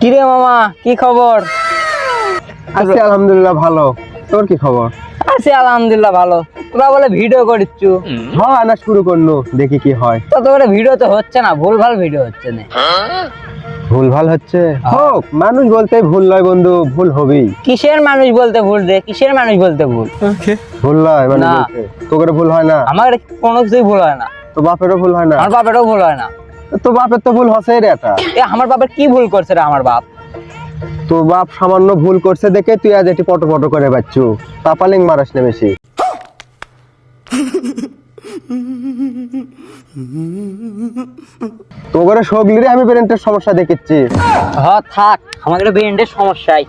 কিরে মামা কি খবর? আজকে আলহামদুলিল্লাহ ভালো। তোর কি খবর? আছি আলহামদুলিল্লাহ ভালো। তোরা বলে ভিডিও করিচ্ছু হ্যাঁ আনা শুরু করনু দেখি কি হয়। তো তোর ভিডিও তো হচ্ছে না ভুলভাল ভিডিও হচ্ছে না। ভুল ভালো হচ্ছে হোক মানুষ বলতে ভুল নয় বন্ধু ভুল হবেই। কিসের মানুষ বলতে ভুল রে? কিসের মানুষ বলতে ভুল? ভুল নয় মানে তোর ভুল হয় না? আমার কোনো কিছুই ভুল হয় না। তো বাপেরও ভুল হয় না? আমার বাপেরও ভুল হয় না। তো বাপের তো ভুল হসে রে এটা। এ আমার বাপের কি ভুল করছে রে আমার বাপ? তো বাপ সামান্য ভুল করছে দেখে তুই আজ এটি পটো পটো করে বাচ্চু। পাপালিং মারাস না বেশি। তো করে সগলিরে আমি পেরেন্টের সমস্যা দেখেছি হ থাক আমাদের ব্রেন্ডের সমস্যাই।